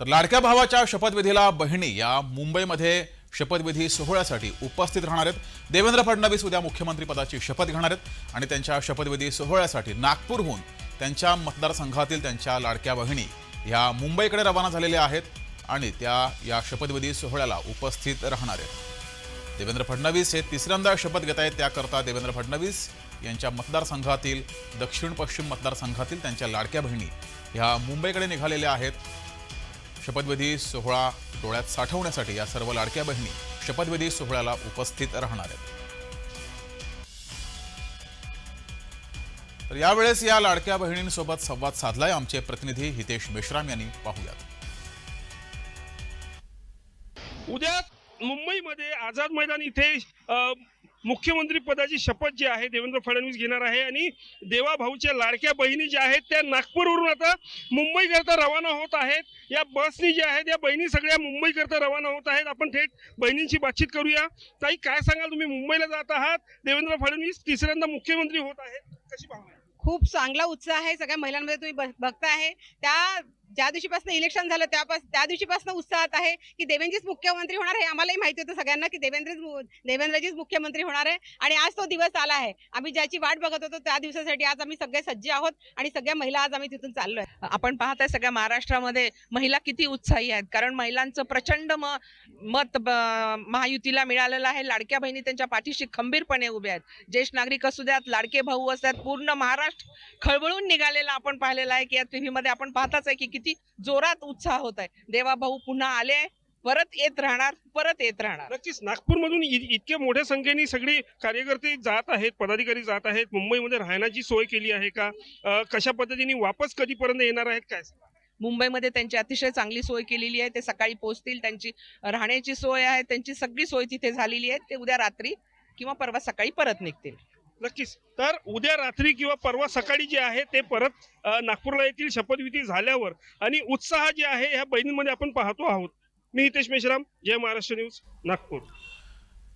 तर लाडक्या भावाच्या शपथविधीला बहिणी या मुंबईमध्ये शपथविधी सोहळ्यासाठी उपस्थित राहणार आहेत. देवेंद्र फडणवीस उद्या मुख्यमंत्री पदाची शपथ घेणार आहेत आणि त्यांच्या शपथविधी सोहळ्यासाठी नागपूरहून त्यांच्या मतदारसंघातील त्यांच्या लाडक्या बहिणी ह्या मुंबईकडे रवाना झालेल्या आहेत आणि त्या या शपथविधी सोहळ्याला उपस्थित राहणार आहेत. देवेंद्र फडणवीस हे तिसऱ्यांदा शपथ घेत आहेत. त्याकरता देवेंद्र फडणवीस यांच्या मतदारसंघातील दक्षिण पश्चिम मतदारसंघातील त्यांच्या लाडक्या बहिणी ह्या मुंबईकडे निघालेल्या आहेत. शपथविधी सोहळा डोळ्यात साठवण्यासाठी या सर्व लाडक्या बहिणी शपथविधी सोहळ्याला उपस्थित राहणार आहेत. तर यावेळेस या लाडक्या बहिणींसोबत संवाद साधलाय आमचे प्रतिनिधी हितेश मेश्राम यांनी. पाहूयात. उद्या मुंबईमध्ये आझाद मैदान इथे मुख्यमंत्री पदाची शपथ जी आहे देवेंद्र फडणवीस घेणार आहे आणि देवाभाऊच्या लाडक्या बहिणी ज्या आहेत त्या नागपूरवरून आता मुंबईकरता रवाना होत आहेत. या बसनी ज्या आहेत या बहिणी सगळ्या मुंबईकरता रवाना होत आहेत. आपण थेट बहिणींशी बातचीत करूया. ताई काय सांगाल तुम्ही? मुंबईला जात आहात. देवेंद्र फडणवीस तिसऱ्यांदा मुख्यमंत्री होत आहेत. कशी पाहणार खूप चांगला उत्साह आहे. सगळ्या महिलांमध्ये तुम्ही बघता आहे त्या ज्या दिवशीपासून इलेक्शन झालं त्यापासून त्या दिवशीपासून उत्साहात आहे की देवेंद्रजीच मुख्यमंत्री होणार आहे आम्हालाही माहिती होतं सगळ्यांना की देवेंद्रच देवेंद्रजीच मुख्यमंत्री होणार आहे. आणि आज तो दिवस आला आहे. आम्ही ज्याची वाट बघत होतो त्या दिवसासाठी आज आम्ही सगळे सज्ज आहोत आणि सगळ्या महिला आज आम्ही तिथून चाललो आहे आपण पाहत आहे सगळ्या महाराष्ट्रामध्ये महिला किती उत्साही आहेत. कारण महिलांचं प्रचंड म मत ब- महायुतीला मिळालेलं आहे. लाडक्या बहिणी त्यांच्या पाठीशी खंबीरपणे उभ्या आहेत. ज्येष्ठ नागरिक असू द्यात लाडके भाऊ असतात पूर्ण महाराष्ट्र खळबळून निघालेला आपण पाहिलेला आहे की या टीव्ही आपण पाहताच आहे की किती जोरात उत्साह होत आहे. देवा भाऊ पुन्हा आले परत येत राहणार परत येत राहणार. नक्कीच. नागपूरमधून इतक्या मोठ्या संख्येने सगळे कार्यकर्ते जात आहेत पदाधिकारी जात आहेत. मुंबईमध्ये राहण्याची सोय केली आहे का? कशा पद्धतीने वापस कधीपर्यंत येणार आहेत काय? मुंबईमध्ये त्यांची अतिशय चांगली सोय केलेली आहे. ते सकाळी पोहोचतील. त्यांची राहण्याची सोय आहे. त्यांची सगळी सोय तिथे झालेली आहे. ते उद्या रात्री किंवा परवा सकाळी परत निघतील. नक्कीच. तर उद्या रात्री किंवा परवा सकाळी जे आहे ते परत नागपूरला येथील शपथविधी झाल्यावर. आणि उत्साह जे आहे ह्या बहिणींमध्ये आपण पाहतो आहोत. मी हितेश मेश्राम जय महाराष्ट्र न्यूज नागपूर.